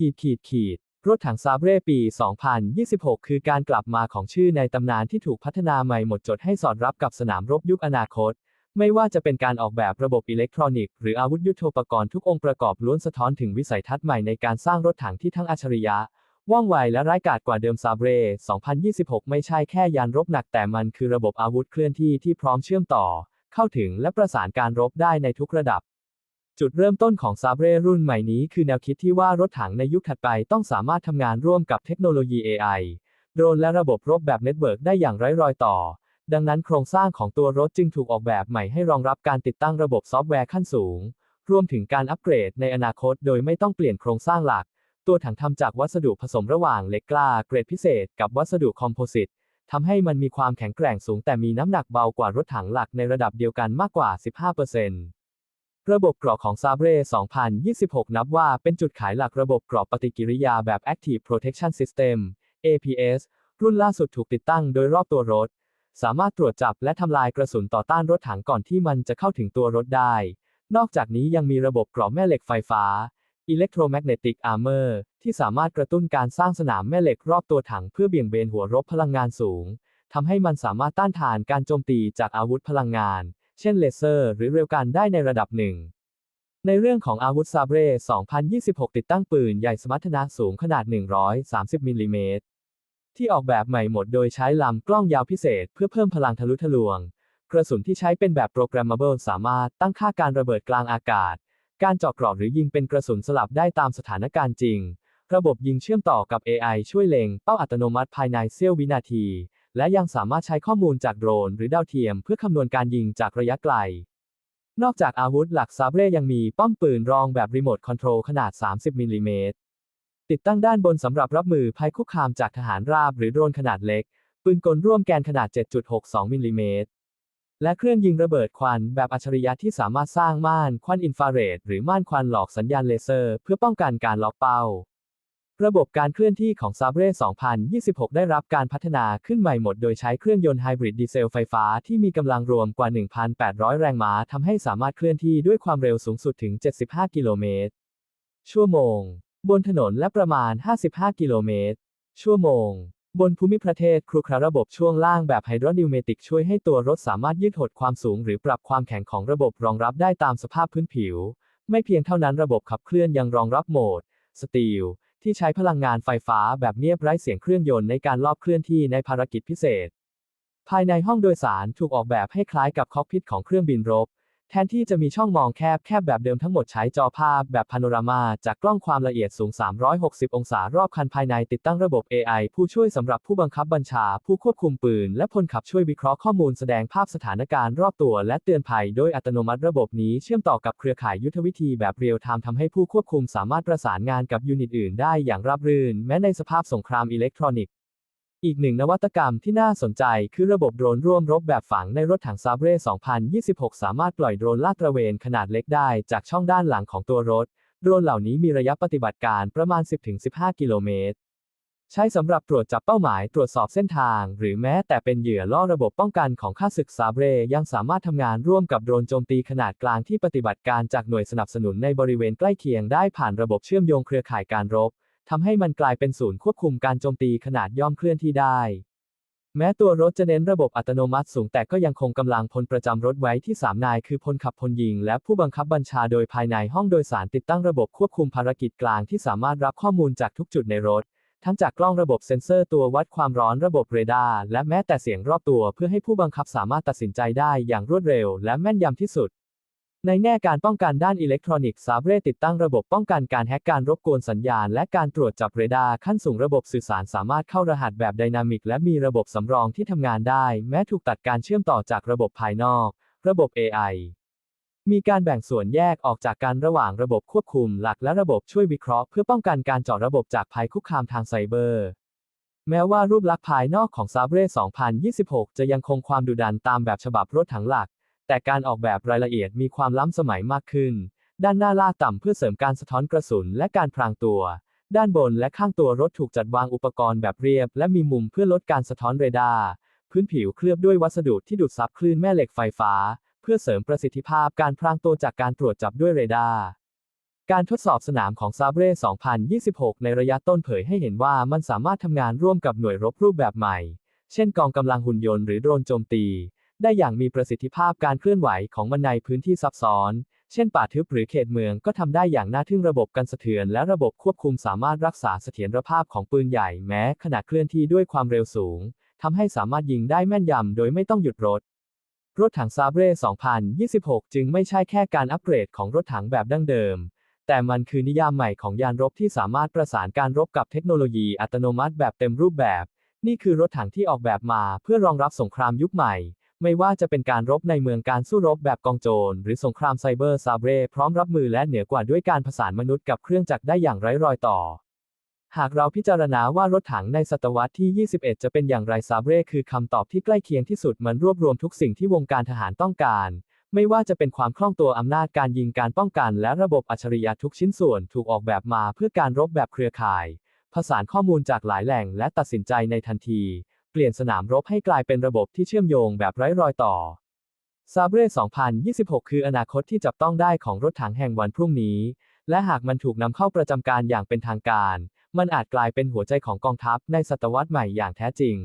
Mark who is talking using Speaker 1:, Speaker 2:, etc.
Speaker 1: ขีดขีดขีดรถถังซาเบรปี 2026 คือการกลับมาของชื่อในตำนานที่ถูกพัฒนาใหม่หมดจดให้สอดรับกับสนามรบยุคอนาคต ไม่ว่าจะเป็นการออกแบบระบบอิเล็กทรอนิกส์หรืออาวุธยุทโธปกรณ์ทุกองค์ประกอบล้วนสะท้อนถึงวิสัยทัศน์ใหม่ในการสร้างรถถังที่ทั้งอัจฉริยะ ว่องไวและร้ายกาจกว่าเดิมซาเบร2026 ไม่ใช่แค่ยานรบหนักแต่มันคือระบบอาวุธเคลื่อนที่ที่พร้อมเชื่อมต่อ เข้าถึงและประสานการรบได้ในทุกระดับ จุดเริ่มต้นของซาเบรรุ่นใหม่นี้คือแนวคิดที่ว่ารถถังในยุคถัดไปต้องสามารถทำงานร่วมกับเทคโนโลยี AI โดรนและระบบรบแบบเน็ตเวิร์กได้อย่างไร้รอยต่อ ดังนั้นโครงสร้างของตัวรถจึงถูกออกแบบใหม่ให้รองรับการติดตั้งระบบซอฟต์แวร์ขั้นสูง รวมถึงการอัปเกรดในอนาคตโดยไม่ต้องเปลี่ยนโครงสร้างหลัก ตัวถังทำจากวัสดุผสมระหว่างเหล็กกล้าเกรดพิเศษ กับวัสดุคอมโพสิตทำให้มันมีความแข็งแกร่งสูงแต่มีน้ำหนักเบากว่ารถถังหลักในระดับเดียวกันมากกว่า 15% ระบบเกราะของซาเบร2026 นับว่าเป็นจุดขายหลักระบบเกราะปฏิกิริยาแบบ Active Protection System APS รุ่นล่าสุดถูกติดตั้งโดยรอบตัวรถ สามารถตรวจจับและทำลายกระสุนต่อต้านรถถังก่อนที่มันจะเข้าถึงตัวรถได้ นอกจากนี้ยังมีระบบเกราะแม่เหล็กไฟฟ้า Electromagnetic Armor ที่สามารถกระตุ้นการสร้างสนามแม่เหล็กรอบตัวถังเพื่อเบี่ยงเบนหัวรบพลังงานสูงทำให้มันสามารถต้านทานการโจมตีจากอาวุธพลังงาน เช่นเลเซอร์ หรือเร็วกันได้ในระดับหนึ่ง ในเรื่องของอาวุธซาเบร2026 ติดตั้งปืนใหญ่สมรรถนะสูงขนาด 130มิลลิเมตรที่ออกแบบใหม่หมดโดยใช้ลำกล้องยาวพิเศษเพื่อเพิ่มพลังทะลุทะลวง กระสุนที่ใช้เป็นแบบโปรแกรม able สามารถตั้งค่าการระเบิดกลางอากาศ การเจาะกรอบหรือยิงเป็นกระสุนสลับได้ตามสถานการณ์จริง ระบบยิงเชื่อมต่อกับ AI ช่วยเล็งเป้าอัตโนมัติภายในเสี้ยววินาที และยังสามารถใช้ข้อมูลจากโดรนหรือดาวเทียมเพื่อคำนวณการยิงจากระยะไกล นอกจากอาวุธหลักซาเบรยังมีป้อมปืนรองแบบรีโมทคอนโทรลขนาด 30มิลลิเมตรติดตั้งด้านบนสำหรับรับมือภัยคุกคามจากทหารราบหรือโดรนขนาดเล็ก ปืนกลร่วมแกนขนาด 7.62มิลลิเมตรและเครื่องยิงระเบิดควันแบบอัจฉริยะที่สามารถสร้างม่านควันอินฟราเรดหรือม่านควันหลอกสัญญาณเลเซอร์ เพื่อป้องกันการล็อกเป้า ระบบการเคลื่อนที่ของซาเบร2026 ได้รับการพัฒนาขึ้นใหม่หมดโดยใช้เครื่องยนต์ไฮบริดดีเซลไฟฟ้าที่มีกำลังรวมกว่า 1,800 แรงม้าทำให้สามารถเคลื่อนที่ด้วยความเร็วสูงสุดถึง 75 กิโลเมตร ชั่วโมง บนถนนและประมาณ 55 กิโลเมตร ชั่วโมง บนภูมิประเทศครูคราระบบช่วงล่างแบบไฮดรอนิวเมติกช่วยให้ตัวรถสามารถยืดหดความสูงหรือปรับความแข็งของระบบรองรับได้ตามสภาพพื้นผิว ไม่เพียงเท่านั้นระบบขับเคลื่อนยังรองรับโหมดสตีล ที่ใช้พลังงานไฟฟ้าแบบเนียบไร้เสียงเครื่องยนต์ในการลอบเคลื่อนที่ในภารกิจพิเศษ ภายในห้องโดยสารถูกออกแบบให้คล้ายกับคอกพิทของเครื่องบินรบ แทนที่จะมีช่องมองแคบแคบแบบเดิมทั้งหมดใช้จอภาพแบบพาโนรามาจากกล้องความละเอียดสูง 360 องศารอบคันภายในติดตั้งระบบ AI ผู้ช่วยสำหรับผู้บังคับบัญชา ผู้ควบคุมปืน และพลขับช่วยวิเคราะห์ข้อมูลแสดงภาพสถานการณ์รอบตัว และเตือนภัยโดยอัตโนมัติระบบนี้เชื่อมต่อกับเครือข่ายยุทธวิธีแบบเรียลไทม์ทำให้ผู้ควบคุมสามารถประสานงานกับยูนิตอื่นได้อย่างราบรื่น แม้ในสภาพสงครามอิเล็กทรอนิกส์ อีกหนึ่งนวัตกรรมที่น่าสนใจคือระบบโดรนร่วมรบแบบฝังในรถถังซาเบร2026 สามารถปล่อยโดรนลาดตระเวนขนาดเล็กได้จากช่องด้านหลังของตัวรถ โดรนเหล่านี้มีระยะปฏิบัติการประมาณ 10-15 กิโลเมตร ใช้สำหรับตรวจจับเป้าหมายตรวจสอบเส้นทาง หรือแม้แต่เป็นเหยื่อล่อระบบป้องกันของข้าศึกซาเบรยังสามารถทำงานร่วมกับโดรนโจมตีขนาดกลางที่ปฏิบัติการจากหน่วยสนับสนุนในบริเวณใกล้เคียงได้ผ่านระบบเชื่อมโยงเครือข่ายการรบ ทำให้มันกลายเป็นศูนย์ควบคุมการโจมตีขนาดย่อมเคลื่อนที่ได้ แม้ตัวรถจะเน้นระบบอัตโนมัติสูงแต่ก็ยังคงกำลังพลประจำรถไว้ที่ 3 นาย คือพลขับพลยิง และผู้บังคับบัญชาโดยภายในห้องโดยสารติดตั้งระบบควบคุมภารกิจกลางที่สามารถรับข้อมูลจากทุกจุดในรถ ทั้งจากกล้องระบบเซ็นเซอร์ตัววัดความร้อนระบบเรดาร์และแม้แต่เสียงรอบตัวเพื่อให้ผู้บังคับสามารถตัดสินใจได้อย่างรวดเร็ว และแม่นยำที่สุด ในแง่การป้องกันด้านอิเล็กทรอนิกส์ซาเบรติดตั้งระบบป้องกันการแฮกการรบกวนสัญญาณ และการตรวจจับเรดาร์ขั้นสูงระบบสื่อสารสามารถเข้ารหัสแบบไดนามิกและมีระบบสำรองที่ทำงานได้ แม้ถูกตัดการเชื่อมต่อจากระบบภายนอก ระบบ AI มีการแบ่งส่วนแยกออกจากกันระหว่างระบบควบคุมหลักและระบบช่วยวิเคราะห์เพื่อป้องกันการเจาะระบบจากภัยคุกคามทางไซเบอร์ แม้ว่ารูปลักษณ์ภายนอกของซาเบร2026 จะยังคงความดุดันตามแบบฉบับรถถังหลัก แต่การออกแบบรายละเอียดมีความล้ำสมัยมากขึ้น ด้านหน้าล่าต่ำเพื่อเสริมการสะท้อนกระสุนและการพรางตัว ด้านบนและข้างตัวรถถูกจัดวางอุปกรณ์แบบเรียบ และมีมุมเพื่อลดการสะท้อนเรดาร์ พื้นผิวเคลือบด้วยวัสดุที่ดูดซับคลื่นแม่เหล็กไฟฟ้า เพื่อเสริมประสิทธิภาพการพรางตัวจากการตรวจจับด้วยเรดาร์ การทดสอบสนามของซาเบร2026 ในระยะต้นเผยให้เห็นว่ามันสามารถทำงานร่วมกับหน่วยรบรูปแบบใหม่ เช่นกองกำลังหุ่นยนต์หรือโดรนโจมตี ได้อย่างมีประสิทธิภาพการเคลื่อนไหวของมันในพื้นที่ซับซ้อน เช่นป่าทึบหรือเขตเมืองก็ทำได้อย่างน่าทึ่งระบบกันสะเทือนและระบบควบคุมสามารถรักษาเสถียรภาพของปืนใหญ่แม้ขณะเคลื่อนที่ด้วยความเร็วสูงทำให้สามารถยิงได้แม่นยำโดยไม่ต้องหยุดรถ รถถังซาเบร2026 จึงไม่ใช่แค่การอัปเกรดของรถถังแบบดั้งเดิมแต่มันคือนิยามใหม่ของยานรบที่สามารถประสานการรบกับเทคโนโลยีอัตโนมัติแบบเต็มรูปแบบ นี่คือรถถังที่ออกแบบมาเพื่อรองรับสงครามยุคใหม่ ไม่ว่าจะเป็นการรบในเมืองการสู้รบแบบกองโจร หรือสงครามไซเบอร์ซาเบรพร้อมรับมือและเหนือกว่าด้วยการผสานมนุษย์กับเครื่องจักรได้อย่างไร้รอยต่อ หากเราพิจารณาว่ารถถังในศตวรรษที่ 21 จะเป็นอย่างไรซาเบรคือคำตอบที่ใกล้เคียงที่สุดมันรวบรวมทุกสิ่งที่วงการทหารต้องการ ไม่ว่าจะเป็นความคล่องตัวอำนาจการยิงการป้องกัน และระบบอัจฉริยะทุกชิ้นส่วนถูกออกแบบมาเพื่อการรบแบบเครือข่ายผสานข้อมูลจากหลายแหล่งและตัดสินใจในทันที เปลี่ยนสนามรบให้กลายเป็นระบบที่เชื่อมโยงแบบไร้รอยต่อซาเบร2026 คืออนาคตที่จับต้องได้ของรถถังแห่งวันพรุ่งนี้ และหากมันถูกนำเข้าประจำการอย่างเป็นทางการ มันอาจกลายเป็นหัวใจของกองทัพในศตวรรษใหม่อย่างแท้จริง